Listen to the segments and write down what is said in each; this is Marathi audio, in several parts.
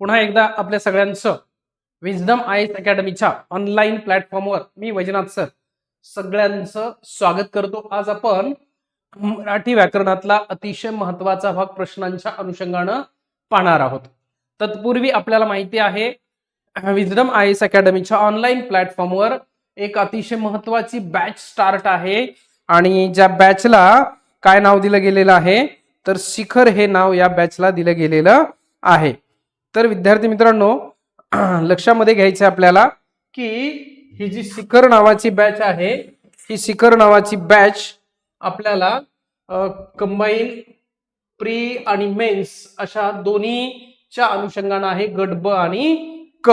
पुन्हा एकदा आपल्या सगळ्यांचं विजडम आय एस अकॅडमीच्या ऑनलाईन प्लॅटफॉर्मवर मी वैजनाथ सर सगळ्यांचं स्वागत करतो. आज आपण मराठी व्याकरणातला अतिशय महत्त्वाचा भाग प्रश्नांच्या अनुषंगानं पाहणार आहोत. तत्पूर्वी आपल्याला माहिती आहे विजडम आय एस अकॅडमीच्या ऑनलाईन प्लॅटफॉर्मवर एक अतिशय महत्वाची बॅच स्टार्ट आहे आणि ज्या बॅचला काय नाव दिलं गेलेलं आहे तर शिखर हे नाव या बॅचला दिलं गेलेलं आहे. तर विद्यार्थी मित्रांनो लक्षामध्ये घ्यायचं आहे आपल्याला की ही जी शिखर नावाची बॅच आहे ही शिखर नावाची बॅच आपल्याला कंबाईन प्री आणि मेन्स अशा दोन्हीच्या अनुषंगानं आहे गट ब आणि क.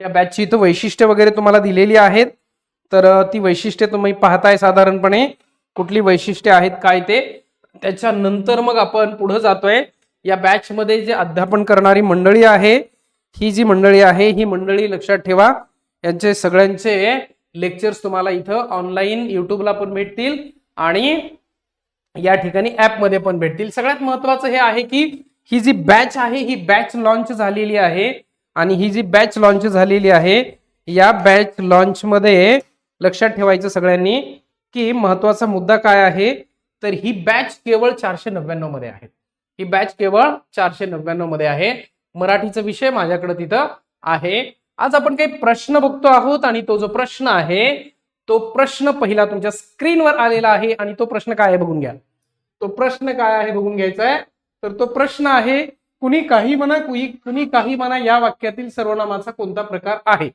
या बॅचची इथं वैशिष्ट्य वगैरे तुम्हाला दिलेली आहेत. तर ती वैशिष्ट्ये तुम्ही पाहताय साधारणपणे कुठली वैशिष्ट्ये आहेत काय ते. त्याच्यानंतर मग आपण पुढे जातोय. या बॅचमध्ये जे अध्यापन करणारी मंडळी आहे ही जी मंडळी आहे ही मंडळी लक्षात ठेवा. यांचे सगळ्यांचे लेक्चर्स तुम्हाला इथं ऑनलाईन युट्यूबला पण भेटतील आणि या ठिकाणी ऍपमध्ये पण भेटतील. सगळ्यात महत्वाचं हे आहे की ही जी बॅच आहे ही बॅच लॉन्च झालेली आहे आणि ही जी बॅच लॉन्च झालेली आहे या बॅच लॉन्चमध्ये लक्षात ठेवायचं सगळ्यांनी की महत्त्वाचा मुद्दा काय आहे? तर ही बॅच केवळ चारशे नव्याण्णवमध्ये आहे ही बॅच केवळ चारशे नव्याण्णवमध्ये आहे. मराठीचा विषय माझ्याकडे तिथं आहे. आज आपण काही प्रश्न बघतो आहोत आणि तो जो प्रश्न आहे तो प्रश्न पहिला तुमच्या स्क्रीनवर आलेला आहे आणि तो प्रश्न काय आहे बघून घ्या. तो प्रश्न काय आहे बघून घ्यायचा आहे. तर तो प्रश्न आहे कुणी काही म्हणा कुणी कुणी काही म्हणा या वाक्यातील सर्वनामाचा कोणता प्रकार आहे?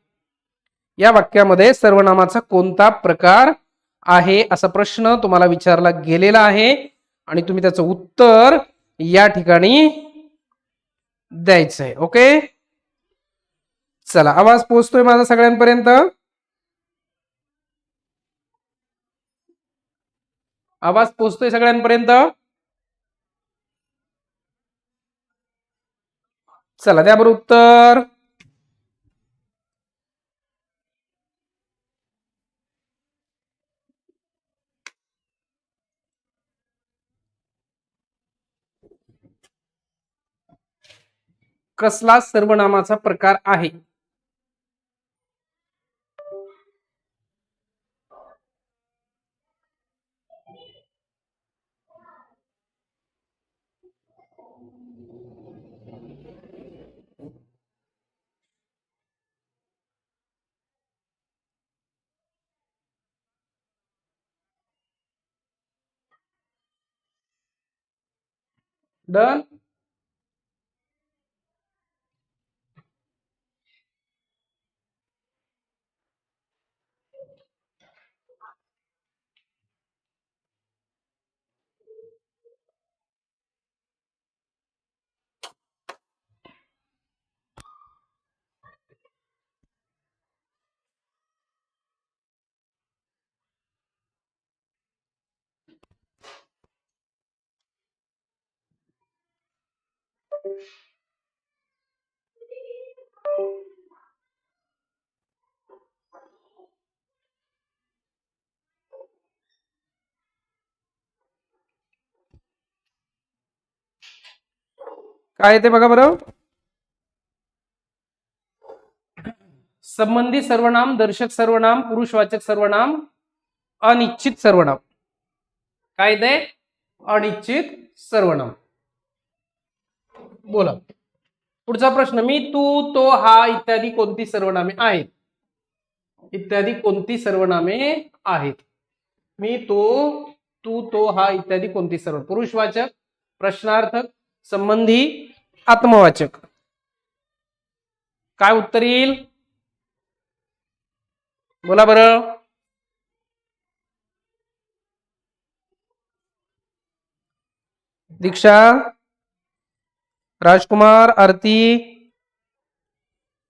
या वाक्यामध्ये सर्वनामाचा कोणता प्रकार आहे असा प्रश्न तुम्हाला विचारला गेलेला आहे आणि तुम्ही त्याचं उत्तर या ठिकाणी द्यायचं आहे ओके? चला आवाज पोचतोय माझा सगळ्यांपर्यंत? आवाज पोचतोय सगळ्यांपर्यंत? चला द्या उत्तर. कसला सर्वनामाचा प्रकार आहे? डन? काय येते बघा बरं? संबंधी सर्वनाम दर्शक सर्वनाम पुरुषवाचक सर्वनाम अनिश्चित सर्वनाम. काय येते अनिश्चित सर्वनाम. बोला. पुढचा प्रश्न मी तू तो हा इत्यादी कोणती सर्वनामे आहेत? इत्यादी कोणती सर्वनामे आहेत? मी तो तू तो हा इत्यादी कोणती सर्व? पुरुषवाचक प्रश्नार्थक संबंधी आत्मवाचक. काय उत्तर येईल? बोला बरं. दीक्षा. राजकुमार आरती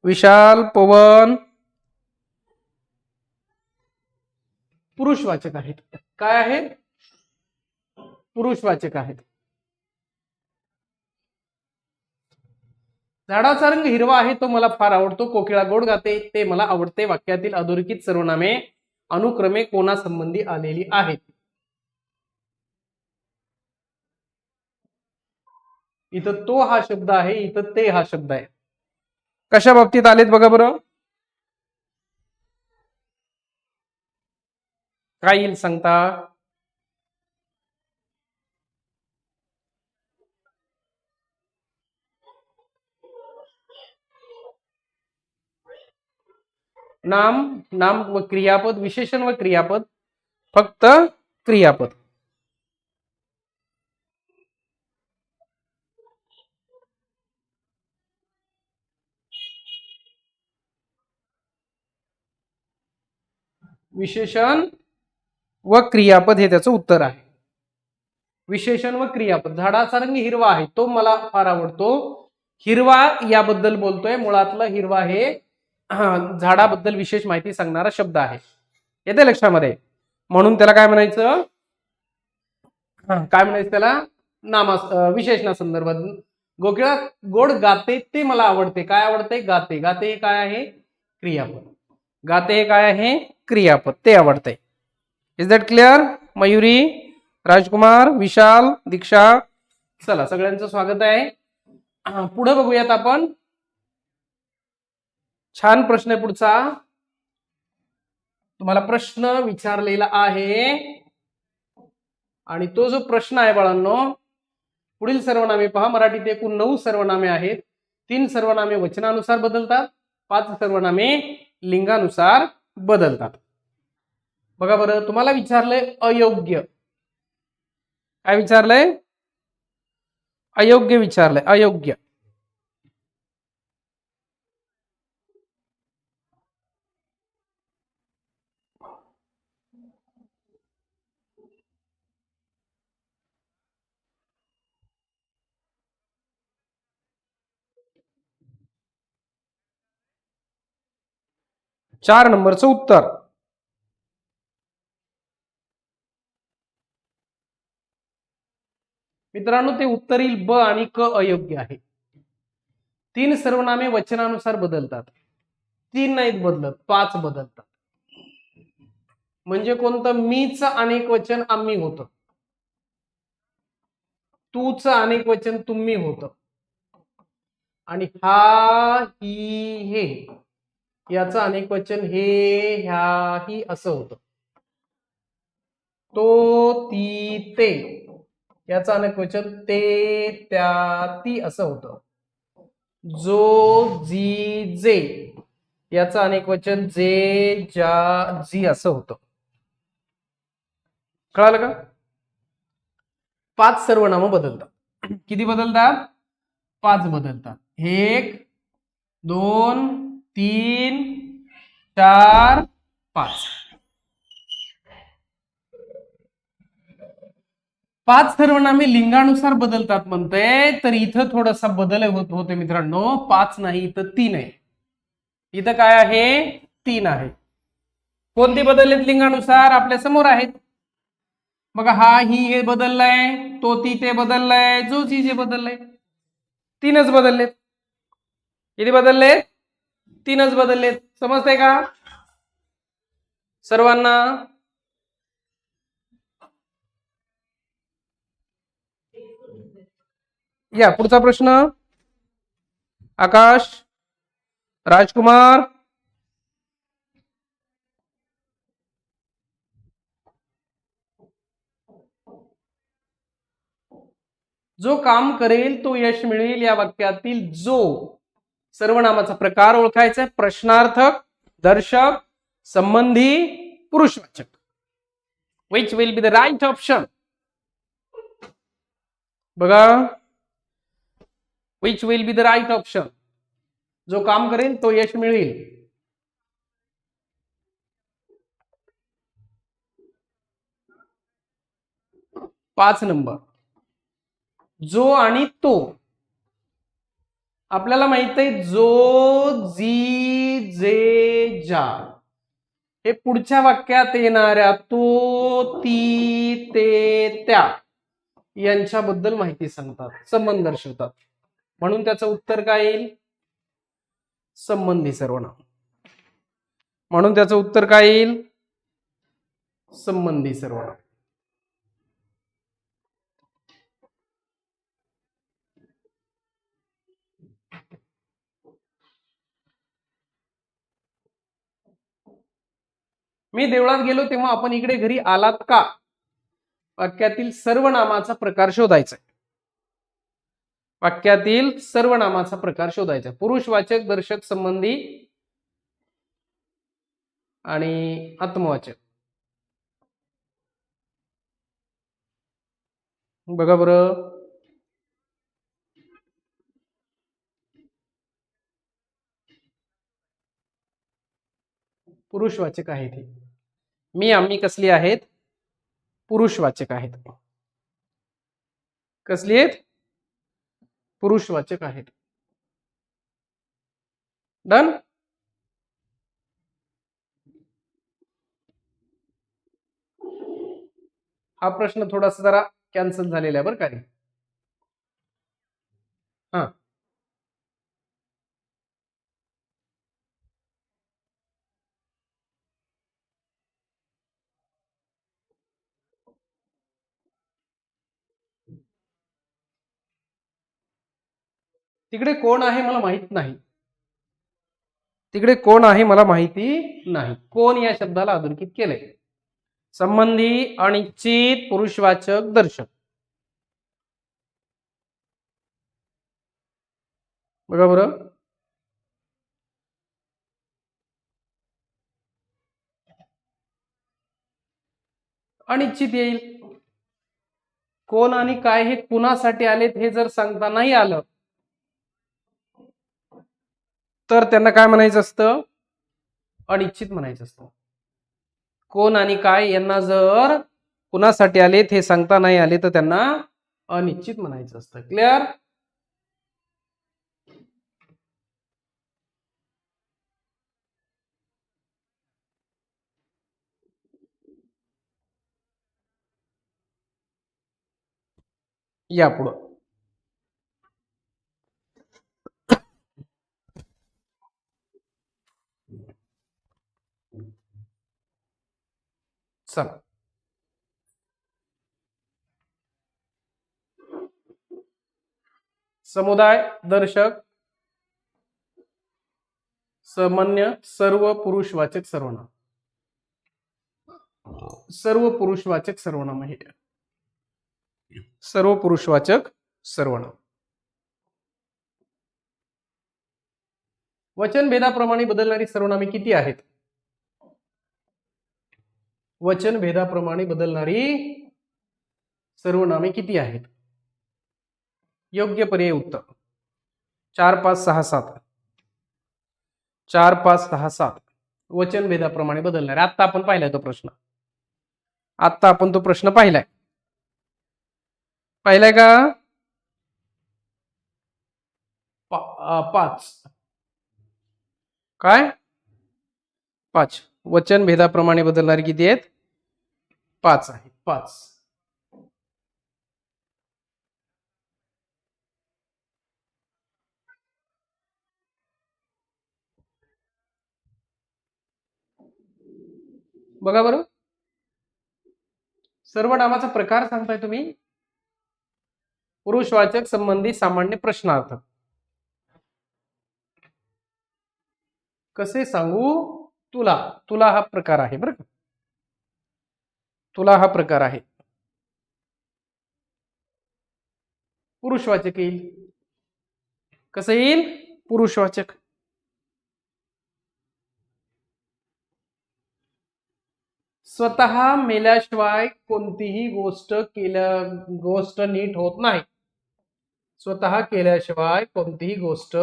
विशाल पवन. पुरुषवाचक आहेत. काय आहेत? पुरुषवाचक आहेत. झाडाचा रंग हिरवा आहे तो मला फार आवडतो. कोकिळा गोड गाते ते मला आवडते. वाक्यातील अधोरेखित सर्वनामे अनुक्रमे कोणासंबंधी आलेली आहेत? इथं तो हा शब्द आहे इथं ते हा शब्द आहे. कशा बाबतीत आलेत बघा बरं? काय येईल सांगता? नाम नाम व क्रियापद विशेषण व क्रियापद फक्त क्रियापद. विशेषण व क्रियापद हे त्याचं उत्तर आहे. विशेषण व क्रियापद. झाडाचा रंग हिरवा आहे. तो मला फार आवडतो. हिरवा याबद्दल बोलतोय. मुळातलं हिरवा हे झाडाबद्दल विशेष माहिती सांगणारा शब्द आहे. येते लक्षामध्ये. म्हणून त्याला काय म्हणायचं? काय म्हणायचं त्याला? नामा विशेषणा संदर्भात. गोकिळा गोड गाते ते मला आवडते. काय आवडते? गाते. गाते हे काय आहे? क्रियापद. गाते हे काय आहे? क्रियापद. ते आवडते is that clear Mayuri Rajkumar Vishal Diksha. चला सगळ्यांचं स्वागत आहे. पुढे बघूयात आपण. छान प्रश्न आहे पुढचा. तुम्हाला प्रश्न विचारलेला आहे. आणि तो जो प्रश्न आहे बाळांनो पुढील सर्वनामे पहा. मराठीत एकूण नऊ सर्वनामे आहेत. तीन सर्वनामे वचनानुसार बदलतात. पाच सर्वनामे लिंगानुसार बदलतात. बघा बरं तुम्हाला विचारलंय अयोग्य. काय विचारलंय? अयोग्य विचारलंय अयोग्य. चार नंबरचं उत्तर. मित्रांनो ते उत्तर येईल ब आणि क अयोग्य आहे. तीन सर्वनामे वचनानुसार बदलतात. तीन नाहीत बदलत पाच बदलतात. म्हणजे कोणतं? मीच अनेक वचन आम्ही होत. तूच अनेक वचन तुम्ही होतं. आणि हा ही हे. याचं अनेक वचन हे ह्याही असं होतं. तो ती ते याचं अनेक वचन ते त्या ती असं होतं. जो जी जे याचं अनेक वचन जे ज्या जी असं होतं. कळालं का? पाच सर्वनाम बदलतात. किती बदलतात? पाच बदलतात. एक दोन तीन चार पाच. पाच सर्वनामे लिंगानुसार बदलतात म्हणतोय तर इथं थोडासा बदल होत होते मित्रांनो. पाच नाही इथं तीन आहे. इथं काय आहे? तीन आहे. कोणते बदललेत लिंगानुसार? आपल्यासमोर आहेत. बघा हा ही हे बदललाय तो ती ते बदललाय जो जी जे बदललाय. तीनच बदललेत. किती बदललेत? तीनच बदललेत. समजतंय का? सर्वांना या पुढचा प्रश्न. आकाश राजकुमार. जो काम करेल तो यश मिळेल या वाक्यातील जो. सर्वनामाचा प्रकार ओळखायचा आहे. प्रश्नार्थक दर्शक संबंधी पुरुषवाचक. Which will be the right option बघा. Which will be the right option जो काम करेल तो यश मिळेल. पाच नंबर. जो आणि तो आपल्याला माहीत आहे जो जी जे जा. हे पुढच्या वाक्यात येणाऱ्या तो ती ते त्या यांच्याबद्दल माहिती सांगतात संबंध दर्शवतात. म्हणून त्याचं उत्तर काय येईल? संबंधी सर्वनाम. म्हणून त्याचं उत्तर काय येईल? संबंधी सर्वनाम. मी देवळात गेलो तेव्हा आपण इकडे घरी आलात का? वाक्यातील सर्वनामाचा प्रकार शोधायचा वाक्यातील सर्वनामाचा प्रकार शोधायचा पुरुषवाचक दर्शक संबंधी आणि आत्मवाचक. बघा बरं. पुरुषवाचक आहे ते. मी आम्ही कसली आहेत? पुरुषवाचक आहेत. कसली आहेत? पुरुषवाचक आहेत. डन हा प्रश्न थोडासा जरा कॅन्सल झालेला आहे बरं का? रे? हा. तिकडे कोण आहे मला माहीत नाही. तिकडे कोण आहे मला माहिती नाही. कोण या शब्दाला अधोरेखित केलंय? संबंधी अनिश्चित पुरुषवाचक दर्शक. बघा बरं. अनिश्चित येईल. कोण आणि काय हे कुणासाठी आलेत हे जर सांगता नाही आलं तर त्यांना काय म्हणायचं असतं? अनिश्चित म्हणायचं असतं. कोण आणि काय यांना जर कुणासाठी आलेत हे सांगता नाही आले तर त्यांना अनिश्चित म्हणायचं असतं. क्लिअर यापुढं पुढं चला. समुदाय दर्शक सामान्य सर्व पुरुषवाचक सर्वनाम सर्व पुरुषवाचक सर्वनाम हे सर्व पुरुषवाचक सर्वनाम वचन भेदाप्रमाणे बदलणारी सर्वनामे किती आहेत? वचन भेदाप्रमाणे बदलणारी सर्वनामे किती आहेत? योग्य पर्याय उत्तर. चार पाच सहा सात. चार पाच सहा सात. वचन भेदाप्रमाणे बदलणारे. आत्ता आपण पाहिलाय तो प्रश्न. आत्ता आपण तो प्रश्न पाहिलाय. पाहिलाय का? पाच. काय? पाच. वचन भेदाप्रमाणे बदलणारे किती आहेत? पाच आहेत. पाच. बघा बरं. सर्व नामाचा प्रकार सांगताय तुम्ही? पुरुषवाचक संबंधी सामान्य प्रश्नार्थ. कसे सांगू? तुला तुला हा प्रकार आहे बरं का? तुला हा प्रकार आहे. पुरुषवाचक येईल. कसं येईल? पुरुषवाचक स्वतः मेल्याशिवाय कोणतीही गोष्ट केल्या गोष्ट नीट होत नाही. स्वतः केल्याशिवाय कोणतीही गोष्ट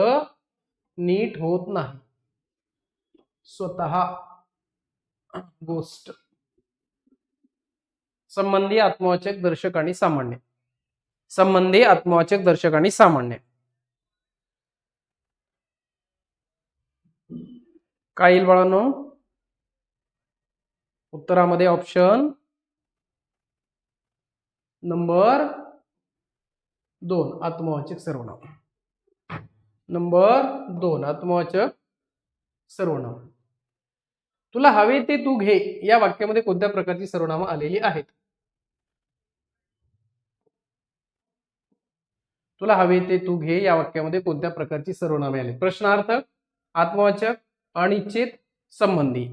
नीट होत नाही. स्वतः गोष्ट. संबंधी आत्मवाचक दर्शक आणि सामान्य. संबंधी आत्मवाचक दर्शक आणि सामान्य. काय येईल बाळांनो उत्तरामध्ये ऑप्शन नंबर दोन आत्मवाचक सर्वनाम. नंबर दोन आत्मवाचक सर्वनाम. तुला हवे ते तू घे. या वाक्यामध्ये कोणत्या प्रकारची सर्वनाम आलेली आहेत? तुला हवे ते तू घे. या वाक्यामध्ये कोणत्या प्रकारची सर्वनामे आले प्रश्नार्थ आत्मवाचक अनिश्चित संबंधी.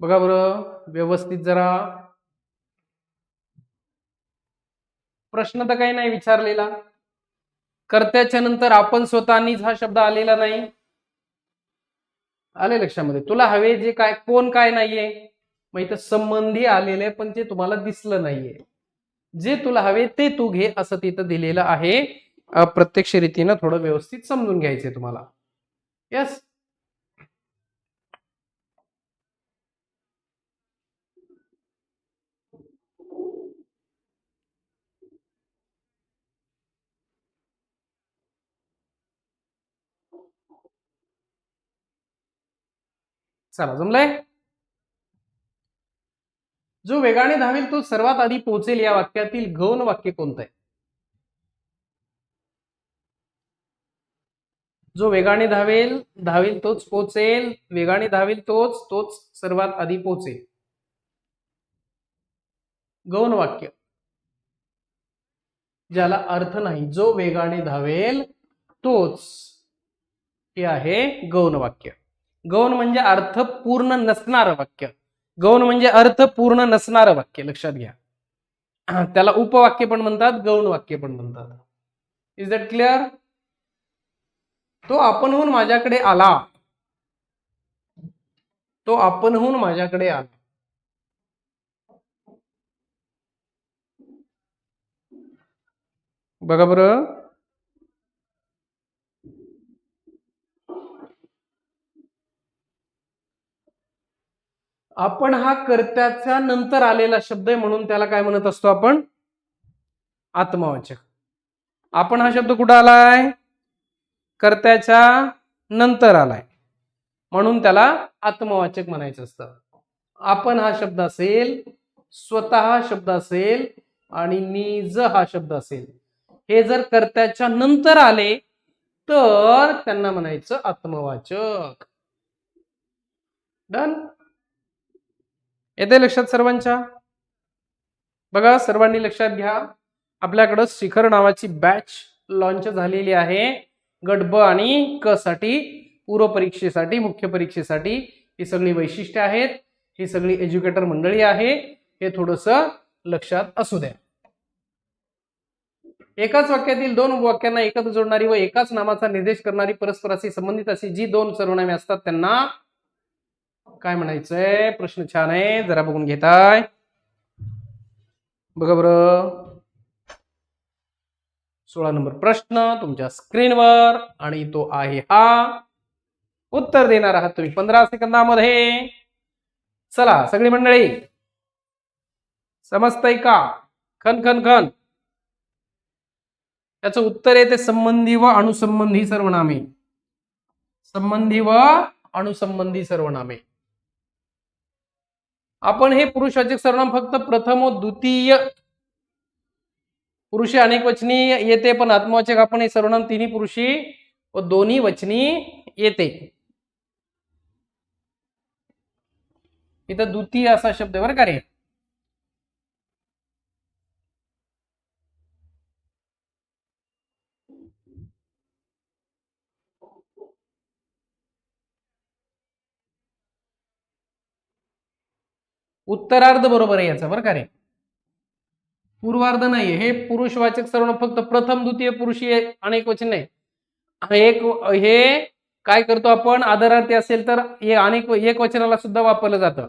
बघा बरं व्यवस्थित जरा. प्रश्न तर काही नाही विचारलेला. कर्त्याच्या नंतर आपण स्वतःनीच हा शब्द आलेला नाही. आले लक्षामध्ये. तुला हवे जे काय कोण काय नाहीये. मग इथं संबंधी आलेले पण ते तुम्हाला दिसलं नाहीये. जे तुला हवे ते तू घे असं तिथं दिलेलं आहे. प्रत्यक्ष रीतीनं थोडं व्यवस्थित समजून घ्यायचंय तुम्हाला. यस चला जमलंय? जो वेगाने धावेल तो सर्वात आधी पोहोचेल या वाक्यातील गौण वाक्य कोणतं आहे? जो वेगाने धावेल धावेल तोच पोचेल वेगाने धावेल तोच तोच सर्वात आधी पोचेल गौण वाक्य. ज्याला अर्थ नाही जो वेगाने धावेल तोच हे आहे गौण वाक्य. गौण म्हणजे अर्थ पूर्ण नसणारं वाक्य. गौण म्हणजे अर्थ पूर्ण नसणारं वाक्य लक्षात घ्या. त्याला उपवाक्य पण म्हणतात गौण वाक्य पण म्हणतात. इज दॅट क्लिअर तो आपणहून माझ्याकडे आला. तो आपणहून माझ्याकडे आला. बघा बरं. आपण हा कर्त्याच्या नंतर आलेला शब्द आहे म्हणून त्याला काय म्हणत असतो आपण? आत्मवाचक. आपण हा शब्द कुठं आलाय? कर्त्याच्या नंतर आलाय. म्हणून त्याला आत्मवाचक म्हणायचं असतं. आपण हा शब्द असेल स्वतः हा शब्द असेल आणि निज हा शब्द असेल. हे जर कर्त्याच्या नंतर आले तर त्यांना म्हणायचं आत्मवाचक. डन? येते लक्षात सर्वांच्या? बघा सर्वांनी लक्षात घ्या. आपल्याकडं शिखर नावाची बॅच लॉन्च झालेली आहे. गट ब आणि क साठी पूर्व परीक्षेसाठी मुख्य परीक्षेसाठी ही सगळी वैशिष्ट्ये आहेत. ही सगळी एज्युकेटर मंडळी आहे. हे थोडस लक्षात असू द्या. एकाच वाक्यातील दोन वाक्यांना एकत्र जोडणारी व एकाच नामाचा निर्देश करणारी परस्पराशी संबंधित अशी जी दोन सर्वनामे असतात त्यांना काय म्हणायचंय? प्रश्न छान आहे. जरा बघून घेताय. बघा बरं. सोळा नंबर प्रश्न तुमच्या स्क्रीनवर आणि तो आहे हा. उत्तर देणार आहात तुम्ही पंधरा सेकंदामध्ये. चला सगळी मंडळी. समजतंय का? खन खन खन. त्याचं उत्तर येते संबंधी व अणुसंबंधी सर्वनामे. संबंधी व अणुसंबंधी सर्वनामे. आपण हे पुरुषवाचक सर्वनाम फक्त प्रथम व द्वितीय. पुरुषी अनेक वचनी येते पण आत्मवाचक आपण हे सर्वनाम तिन्ही पुरुषी व दोन्ही वचनी येते. इथं द्वितीय असा शब्द बरं का रे? उत्तरार्ध बरोबर आहे याचा बरं का रे? पूर्वार्ध नाहीये. हे पुरुषवाचक सर्व फक्त प्रथम द्वितीय पुरुषी अनेक वचन आहे एक हे काय करतो आपण? आदरार्थी असेल तर हे अनेक एक वचनाला सुद्धा वापरलं जातं.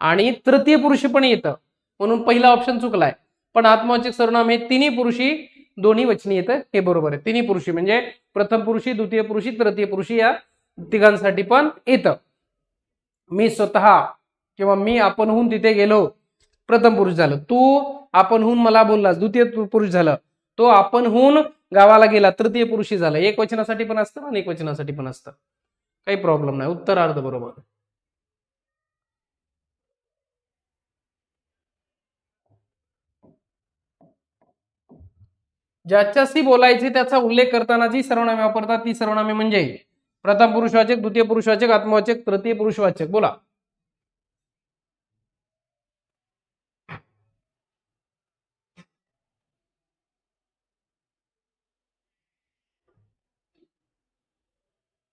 आणि तृतीय पुरुषी पण येतं. म्हणून पहिला ऑप्शन चुकलाय. पण आत्मवाचक सर्वनाम हे तिन्ही पुरुषी दोन्ही वचनी येतं. हे बरोबर आहे. तिन्ही पुरुषी म्हणजे प्रथम पुरुषी द्वितीय पुरुषी तृतीय पुरुषी या तिघांसाठी पण येतं. मी स्वतः किंवा मी आपणहून तिथे गेलो प्रथम पुरुष झालं. तू आपणहून मला बोललास द्वितीय पुरुष झालं. तो आपणहून गावाला गेला तृतीय पुरुषी झालं. एक वचनासाठी पण असतं आणि एक वचनासाठी पण असतं. काही प्रॉब्लेम नाही. उत्तरार्ध बरोबर. ज्याच्याशी बोलायचे त्याचा उल्लेख करताना जी सर्वनामे वापरतात ती सर्वनामे म्हणजे प्रथम पुरुषवाचक द्वितीय पुरुषवाचक आत्मवाचक तृतीय पुरुषवाचक बोला.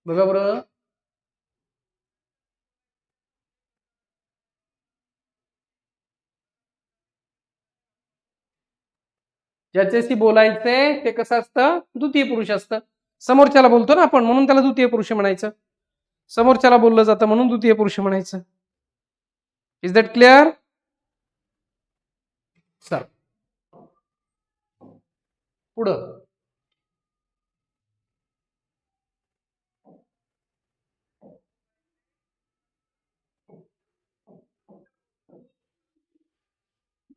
बघा बरं. ज्याच्याशी बोलायचंय ते कसं असतं? द्वितीय पुरुष असतं. समोरच्याला बोलतो ना आपण म्हणून त्याला द्वितीय पुरुष म्हणायचं. समोरच्याला बोललं जातं म्हणून द्वितीय पुरुष म्हणायचं. इज दॅट क्लिअर सर पुढं.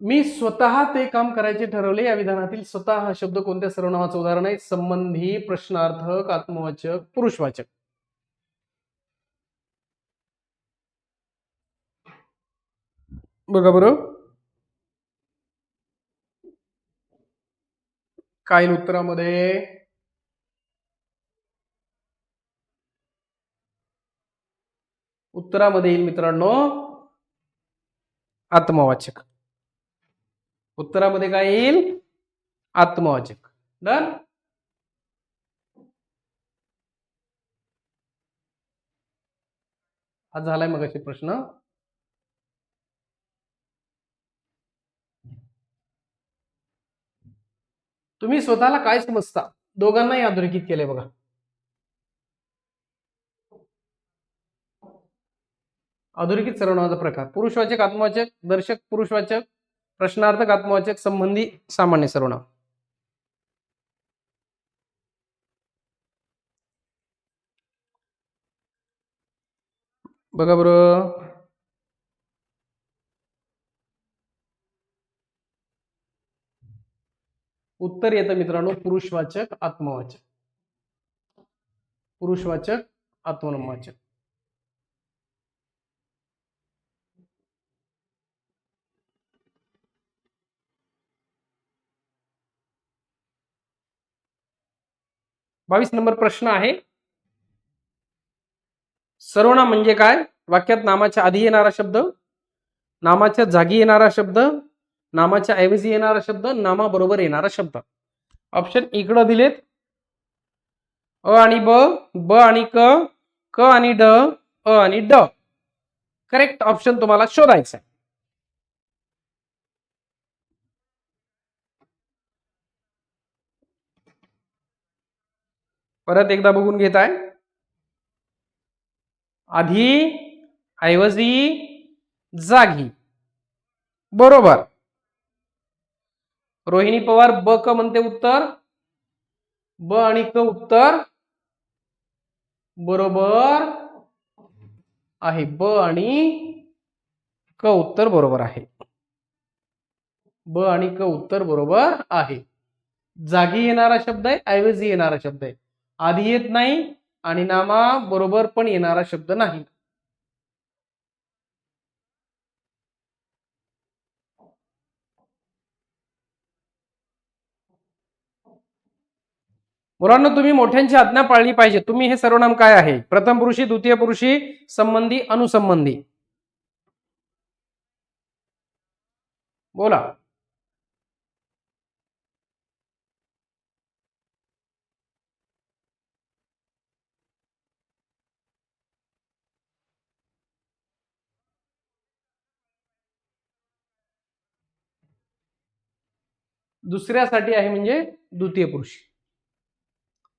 मी स्वतः ते काम करायचे ठरवले या विधानातील स्वतः हा शब्द कोणत्या सर्वनामाचं उदाहरण आहे? संबंधी प्रश्नार्थक आत्मवाचक पुरुषवाचक. बघा बरं. काय उत्तरामध्ये उत्तरामध्ये येईल मित्रांनो आत्मवाचक. उत्तरामध्ये काय येईल? आत्मवाचक. डन हा झालाय मग प्रश्न. तुम्ही स्वतःला काय समजता? दोघांनाही अधोरेखित केले बघा. अधोरेखित सर्वनामाचा प्रकार. पुरुषवाचक आत्मवाचक दर्शक पुरुषवाचक. प्रश्नार्थक आत्मवाचक संबंधी सामान्य सर्वनाम. बघा बरं. उत्तर येतं मित्रांनो पुरुषवाचक आत्मवाचक. पुरुषवाचक आत्मनमवाचक बावीस नंबर प्रश्न आहे. सर्वनाम म्हणजे काय? वाक्यात नामाच्या आधी येणारा शब्द नामाच्या जागी येणारा शब्द नामाच्या ऐवजी येणारा शब्द नामाबरोबर येणारा शब्द. ऑप्शन इकडं दिलेत. अ आणि ब ब आणि क क आणि ड अ आणि ड. करेक्ट ऑप्शन तुम्हाला शोधायचं आहे परत एकदा बघून घेत आहे आधी ऐवजी जागी. बरोबर. रोहिणी पवार ब क म्हणते उत्तर. ब आणि क उत्तर. बरोबर आहे. ब आणि क उत्तर बरोबर आहे. ब आणि क उत्तर बरोबर आहे. जागी येणारा शब्द आहे ऐवजी येणारा शब्द आहे. आधी येत नाही आणि नामा बरोबर पण येणारा शब्द नाही. मुलांना तुम्ही मोठ्यांची आज्ञा पाळली पाहिजे. तुम्ही हे सर्वनाम काय आहे? प्रथम पुरुषी द्वितीय पुरुषी संबंधी अनुसंबंधी. बोला. दुसऱ्यासाठी आहे म्हणजे द्वितीय पुरुष.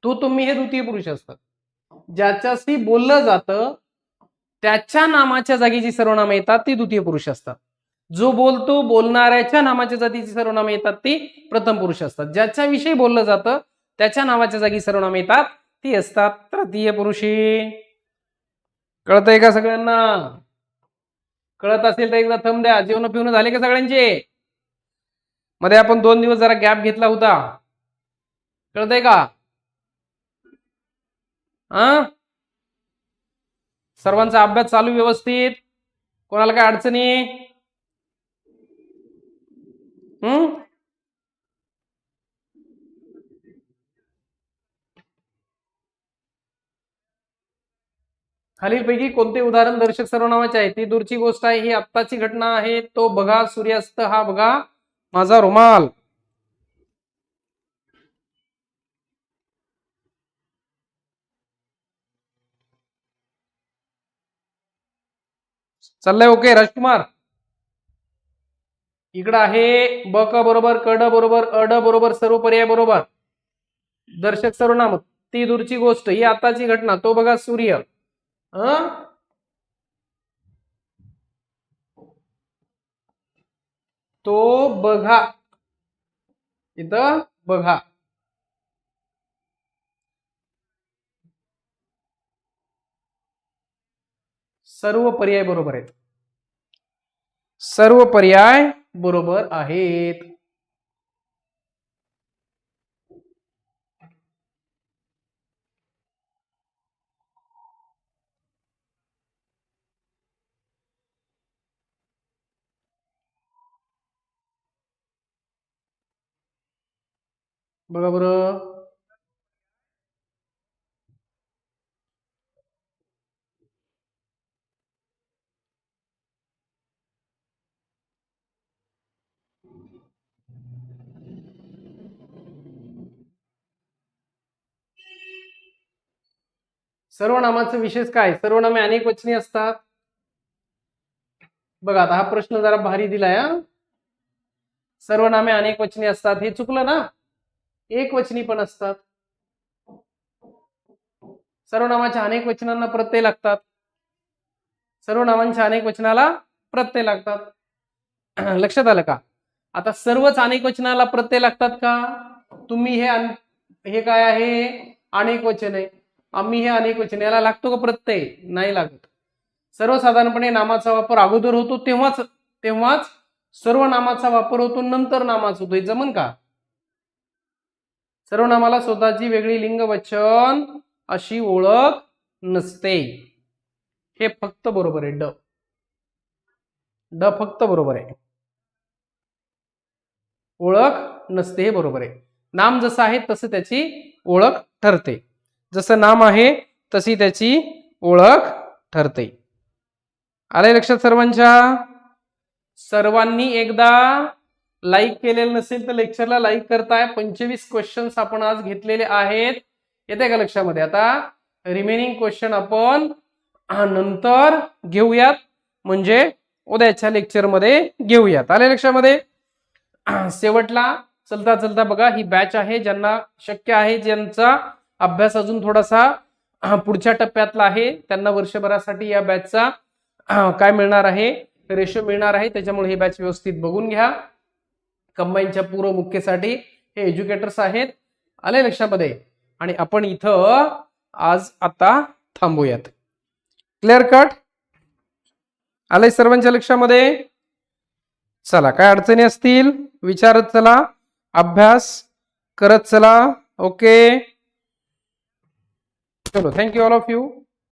तो तुम्ही हे द्वितीय पुरुष असतात ज्याच्याशी बोललं जातं त्याच्या नामाच्या जागी जी सर्वनामं येतात ती द्वितीय पुरुष असतात. जो बोलतो बोलणाऱ्याच्या नामाच्या जातीची सर्वनामं येतात ती प्रथम पुरुष असतात. ज्याच्याविषयी बोललं जातं त्याच्या नावाच्या जागी सर्वनाम येतात ती असतात तृतीय पुरुषी. कळतंय का सगळ्यांना? कळत असेल तर एकदा थंब द्या. जेवण पिवणं झाले का सगळ्यांचे? मध्ये आपण दोन दिवस जरा गॅप घेतला होता. कळतंय का? हा सर्वांचा अभ्यास चालू व्यवस्थित. कोणाला काय अडचणी? हम्म खालीलपैकी कोणते उदाहरण दर्शक सर्वनामाचे आहे? ती दूरची गोष्ट आहे ही आत्ताची घटना आहे. तो बघा सूर्यास्त हा बघा. माझा रुमाल. चाललंय ओके राजकुमार. इकडं आहे ब क बरोबर क ड बरोबर अ ड बरोबर सर्व पर्याय बरोबर. दर्शक सर्वनाम ती दूरची गोष्ट ही आताची घटना तो बघा सूर्य. हं? तो बघा. इथं बघा. सर्व पर्याय बरोबर आहेत. सर्व पर्याय बरोबर आहेत. बघा बरं. सर्वनामाचं विशेष काय? सर्वनामे अनेक वचनी असतात. बघा आता हा प्रश्न जरा भारी दिलाय सर्वनामे अनेक वचनी असतात. हे चुकलं ना? एक वचनी पण असतात. सर्वनामाच्या अनेक वचनांना प्रत्यय लागतात. सर्वनामांच्या अनेक वचनाला प्रत्यय लागतात. लक्षात आलं का? आता सर्वच अनेक वचनाला प्रत्यय लागतात का? तुम्ही हे हे काय आहे? अनेक वचन आहे. आम्ही हे अनेक वचन याला लागतो का प्रत्यय? नाही लागत. सर्वसाधारणपणे नामाचा वापर अगोदर होतो तेव्हाच तेव्हाच सर्व नामाचा वापर होतो नंतर नामाचा होतो. हे जमन का? सर्वनामाला स्वतःची वेगळी लिंग वचन अशी ओळख नसते. हे फक्त बरोबर आहे. ड. ड फक्त बरोबर आहे. ओळख नसते हे बरोबर आहे. नाम जसं आहे तसं त्याची ओळख ठरते. जसं नाम आहे तशी त्याची ओळख ठरते. आलंय लक्षात सर्वांच्या? सर्वांनी एकदा लाईक केलेलं नसेल तर लेक्चरला लाईक करताय. पंचवीस क्वेश्चन्स आपण आज घेतलेले आहेत. येते का लक्षामध्ये? आता रिमेनिंग क्वेश्चन आपण नंतर घेऊयात. म्हणजे उद्याच्या लेक्चरमध्ये घेऊयात. आले लक्षामध्ये? शेवटला चलता चलता बघा ही बॅच आहे ज्यांना शक्य आहे ज्यांचा अभ्यास अजून थोडासा पुढच्या टप्प्यातला आहे त्यांना वर्षभरासाठी या बॅचचा काय मिळणार आहे? रेशो मिळणार आहे त्याच्यामुळे हे बॅच व्यवस्थित बघून घ्या. कंबाईनच्या पूर्व मुख्यसाठी हे एज्युकेटर्स आहेत. आले लक्षामध्ये. आणि आपण इथं आज आता थांबूयात. क्लिअर कट आलंय सर्वांच्या लक्षामध्ये? चला काय अडचणी असतील विचारत चला. अभ्यास करत चला. ओके चलो थँक्यू ऑल ऑफ यू